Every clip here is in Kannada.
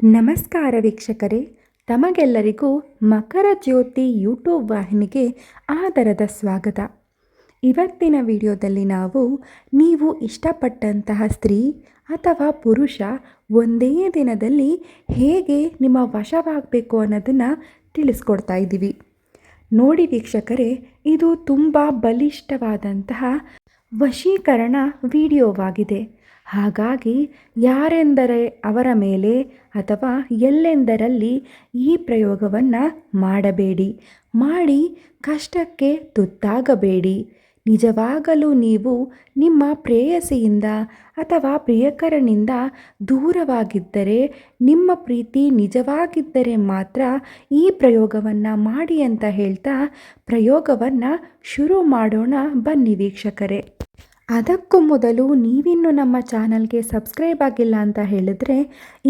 ನಮಸ್ಕಾರ ವೀಕ್ಷಕರೇ, ತಮಗೆಲ್ಲರಿಗೂ ಮಕರ ಜ್ಯೋತಿ ಯೂಟ್ಯೂಬ್ ವಾಹಿನಿಗೆ ಆದರದ ಸ್ವಾಗತ. ಇವತ್ತಿನ ವಿಡಿಯೋದಲ್ಲಿ ನಾವು, ನೀವು ಇಷ್ಟಪಟ್ಟಂತಹ ಸ್ತ್ರೀ ಅಥವಾ ಪುರುಷ ಒಂದೇ ದಿನದಲ್ಲಿ ಹೇಗೆ ನಿಮ್ಮ ವಶವಾಗಬೇಕು ಅನ್ನೋದನ್ನು ತಿಳಿಸ್ಕೊಡ್ತಾ ಇದ್ದೀವಿ. ನೋಡಿ ವೀಕ್ಷಕರೇ, ಇದು ತುಂಬ ಬಲಿಷ್ಠವಾದಂತಹ ವಶೀಕರಣ ವಿಡಿಯೋವಾಗಿದೆ. ಹಾಗಾಗಿ ಯಾರೆಂದರೆ ಅವರ ಮೇಲೆ ಅಥವಾ ಎಲ್ಲೆಂದರಲ್ಲಿ ಈ ಪ್ರಯೋಗವನ್ನು ಮಾಡಬೇಡಿ. ಮಾಡಿ ಕಷ್ಟಕ್ಕೆ ತುತ್ತಾಗಬೇಡಿ. ನಿಜವಾಗಲೂ ನೀವು ನಿಮ್ಮ ಪ್ರೇಯಸಿಯಿಂದ ಅಥವಾ ಪ್ರಿಯಕರನಿಂದ ದೂರವಾಗಿದ್ದರೆ, ನಿಮ್ಮ ಪ್ರೀತಿ ನಿಜವಾಗಿದ್ದರೆ ಮಾತ್ರ ಈ ಪ್ರಯೋಗವನ್ನು ಮಾಡಿ ಅಂತ ಹೇಳ್ತಾ ಪ್ರಯೋಗವನ್ನು ಶುರು ಮಾಡೋಣ ಬನ್ನಿ ವೀಕ್ಷಕರೇ. ಅದಕ್ಕೂ ಮೊದಲು ನೀವಿನ್ನೂ ನಮ್ಮ ಚಾನಲ್ಗೆ ಸಬ್ಸ್ಕ್ರೈಬ್ ಆಗಿಲ್ಲ ಅಂತ ಹೇಳಿದ್ರೆ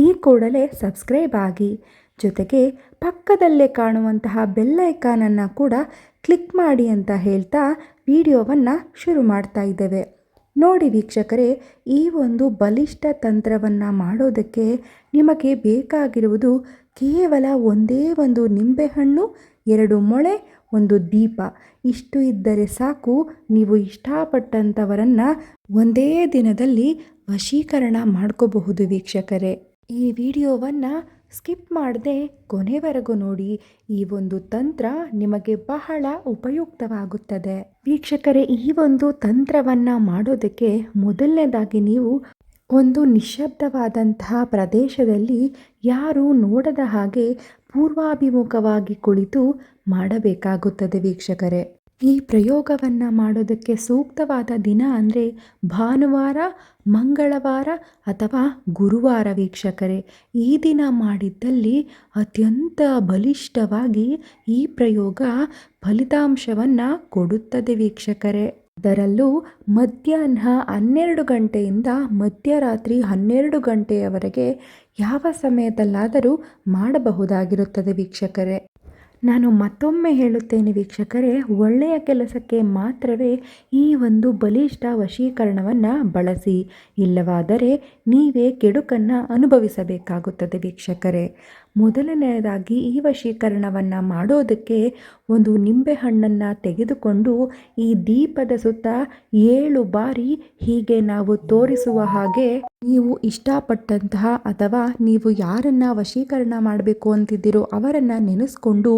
ಈ ಕೂಡಲೇ ಸಬ್ಸ್ಕ್ರೈಬ್ ಆಗಿ. ಜೊತೆಗೆ ಪಕ್ಕದಲ್ಲೇ ಕಾಣುವಂತಹ ಬೆಲ್ಲೈಕಾನನ್ನು ಕೂಡ ಕ್ಲಿಕ್ ಮಾಡಿ ಅಂತ ಹೇಳ್ತಾ ವಿಡಿಯೋವನ್ನು ಶುರು ಮಾಡ್ತಾ ಇದ್ದೇವೆ. ನೋಡಿ ವೀಕ್ಷಕರೇ, ಈ ಒಂದು ಬಲಿಷ್ಠ ತಂತ್ರವನ್ನು ಮಾಡೋದಕ್ಕೆ ನಿಮಗೆ ಬೇಕಾಗಿರುವುದು ಕೇವಲ ಒಂದೇ ಒಂದು ನಿಂಬೆಹಣ್ಣು, ಎರಡು ಮೊಳೆ ಒಂದು ದೀಪ. ಇಷ್ಟು ಇದ್ದರೆ ಸಾಕು, ನೀವು ಇಷ್ಟಪಟ್ಟಂಥವರನ್ನು ಒಂದೇ ದಿನದಲ್ಲಿ ವಶೀಕರಣ ಮಾಡ್ಕೋಬಹುದು ವೀಕ್ಷಕರೇ. ಈ ವಿಡಿಯೋವನ್ನು ಸ್ಕಿಪ್ ಮಾಡದೆ ಕೊನೆವರೆಗೂ ನೋಡಿ. ಈ ಒಂದು ತಂತ್ರ ನಿಮಗೆ ಬಹಳ ಉಪಯುಕ್ತವಾಗುತ್ತದೆ. ವೀಕ್ಷಕರೇ, ಈ ಒಂದು ತಂತ್ರವನ್ನು ಮಾಡೋದಕ್ಕೆ ಮೊದಲನೇದಾಗಿ ನೀವು ಒಂದು ನಿಶ್ಶಬ್ದವಾದಂತಹ ಪ್ರದೇಶದಲ್ಲಿ ಯಾರು ನೋಡದ ಹಾಗೆ ಪೂರ್ವಾಭಿಮುಖವಾಗಿ ಕುಳಿತು ಮಾಡಬೇಕಾಗುತ್ತದೆ ವೀಕ್ಷಕರೇ. ಈ ಪ್ರಯೋಗವನ್ನು ಮಾಡೋದಕ್ಕೆ ಸೂಕ್ತವಾದ ದಿನ ಅಂದರೆ ಭಾನುವಾರ, ಮಂಗಳವಾರ ಅಥವಾ ಗುರುವಾರ ವೀಕ್ಷಕರೇ. ಈ ದಿನ ಮಾಡಿದ್ದಲ್ಲಿ ಅತ್ಯಂತ ಬಲಿಷ್ಠವಾಗಿ ಈ ಪ್ರಯೋಗ ಫಲಿತಾಂಶವನ್ನು ಕೊಡುತ್ತದೆ ವೀಕ್ಷಕರೇ. ಅದರಲ್ಲೂ ಮಧ್ಯಾಹ್ನ ಹನ್ನೆರಡು ಗಂಟೆಯಿಂದ ಮಧ್ಯರಾತ್ರಿ ಹನ್ನೆರಡು ಗಂಟೆಯವರೆಗೆ ಯಾವ ಸಮಯದಲ್ಲಾದರೂ ಮಾಡಬಹುದಾಗಿರುತ್ತದೆ ವೀಕ್ಷಕರೇ. ನಾನು ಮತ್ತೊಮ್ಮೆ ಹೇಳುತ್ತೇನೆ ವೀಕ್ಷಕರೇ, ಒಳ್ಳೆಯ ಕೆಲಸಕ್ಕೆ ಮಾತ್ರವೇ ಈ ಒಂದು ಬಲಿಷ್ಠ ವಶೀಕರಣವನ್ನು ಬಳಸಿ. ಇಲ್ಲವಾದರೆ ನೀವೇ ಕೆಡುಕನ್ನು ಅನುಭವಿಸಬೇಕಾಗುತ್ತದೆ ವೀಕ್ಷಕರೇ. ಮೊದಲನೆಯದಾಗಿ ಈ ವಶೀಕರಣವನ್ನು ಮಾಡೋದಕ್ಕೆ ಒಂದು ನಿಂಬೆಹಣ್ಣನ್ನು ತೆಗೆದುಕೊಂಡು ಈ ದೀಪದ ಸುತ್ತ ಏಳು ಬಾರಿ ಹೀಗೆ ನಾವು ತೋರಿಸುವ ಹಾಗೆ ನೀವು ಇಷ್ಟಪಟ್ಟಂತಹ ಅಥವಾ ನೀವು ಯಾರನ್ನು ವಶೀಕರಣ ಮಾಡಬೇಕು ಅಂತಿದ್ದೀರೋ ಅವರನ್ನು ನೆನೆಸ್ಕೊಂಡು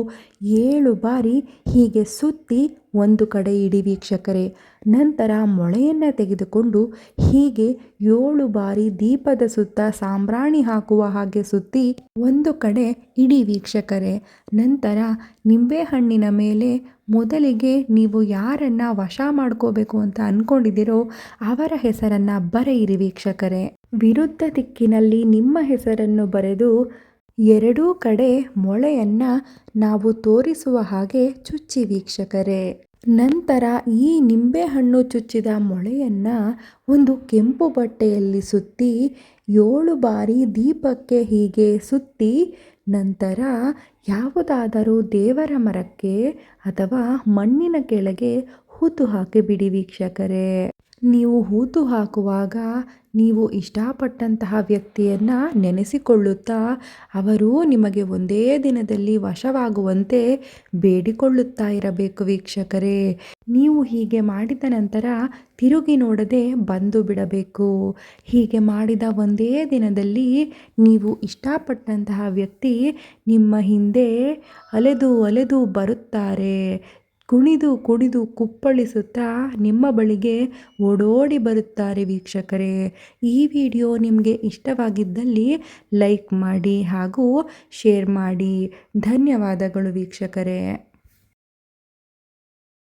ಏಳು ಬಾರಿ ಹೀಗೆ ಸುತ್ತಿ ಒಂದು ಕಡೆ ಇಡಿ ವೀಕ್ಷಕರೇ, ನಂತರ ಮೊಳೆಯನ್ನು ತೆಗೆದುಕೊಂಡು ಹೀಗೆ ಏಳು ಬಾರಿ ದೀಪದ ಸುತ್ತ ಸಾಂಬ್ರಾಣಿ ಹಾಕುವ ಹಾಗೆ ಸುತ್ತಿ ಒಂದು ಕಡೆ ಇಡಿ ವೀಕ್ಷಕರೇ, ನಂತರ ನಿಂಬೆಹಣ್ಣಿನ ಮೇಲೆ ಮೊದಲಿಗೆ ನೀವು ಯಾರನ್ನು ವಶ ಮಾಡ್ಕೋಬೇಕು ಅಂತ ಅಂದ್ಕೊಂಡಿದ್ದೀರೋ ಅವರ ಹೆಸರನ್ನು ಬರೆಯಿರಿ ವೀಕ್ಷಕರೇ. ವಿರುದ್ಧ ದಿಕ್ಕಿನಲ್ಲಿ ನಿಮ್ಮ ಹೆಸರನ್ನು ಬರೆದು ಎರಡೂ ಕಡೆ ಮೊಳೆಯನ್ನು ನಾವು ತೋರಿಸುವ ಹಾಗೆ ಚುಚ್ಚಿ ವೀಕ್ಷಕರೇ. ನಂತರ ಈ ನಿಂಬೆಹಣ್ಣು ಚುಚ್ಚಿದ ಮೊಳೆಯನ್ನು ಒಂದು ಕೆಂಪು ಬಟ್ಟೆಯಲ್ಲಿ ಸುತ್ತಿ, ಏಳು ಬಾರಿ ದೀಪಕ್ಕೆ ಹೀಗೆ ಸುತ್ತಿ, ನಂತರ ಯಾವುದಾದರೂ ದೇವರ ಮರಕ್ಕೆ ಅಥವಾ ಮಣ್ಣಿನ ಕೆಳಗೆ ಹೂತು ಹಾಕಿ ಬಿಡಿ ವೀಕ್ಷಕರೇ. ನೀವು ಹೂತು ಹಾಕುವಾಗ ನೀವು ಇಷ್ಟಪಟ್ಟಂತಹ ವ್ಯಕ್ತಿಯನ್ನು ನೆನೆಸಿಕೊಳ್ಳುತ್ತಾ ಅವರು ನಿಮಗೆ ಒಂದೇ ದಿನದಲ್ಲಿ ವಶವಾಗುವಂತೆ ಬೇಡಿಕೊಳ್ಳುತ್ತಾ ಇರಬೇಕು ವೀಕ್ಷಕರೇ. ನೀವು ಹೀಗೆ ಮಾಡಿದ ನಂತರ ತಿರುಗಿ ನೋಡದೆ ಬಂದು ಬಿಡಬೇಕು. ಹೀಗೆ ಮಾಡಿದ ಒಂದೇ ದಿನದಲ್ಲಿ ನೀವು ಇಷ್ಟಪಟ್ಟಂತಹ ವ್ಯಕ್ತಿ ನಿಮ್ಮ ಹಿಂದೆ ಅಲೆದು ಅಲೆದು ಬರುತ್ತಾರೆ. ಕುಣಿದು ಕುಣಿದು ಕುಪ್ಪಳಿಸುತ್ತಾ ನಿಮ್ಮ ಬಳಿಗೆ ಓಡೋಡಿ ಬರುತ್ತಾರೆ ವೀಕ್ಷಕರೇ. ಈ ವಿಡಿಯೋ ನಿಮಗೆ ಇಷ್ಟವಾಗಿದ್ದಲ್ಲಿ ಲೈಕ್ ಮಾಡಿ ಹಾಗೂ ಶೇರ್ ಮಾಡಿ. ಧನ್ಯವಾದಗಳು ವೀಕ್ಷಕರೇ.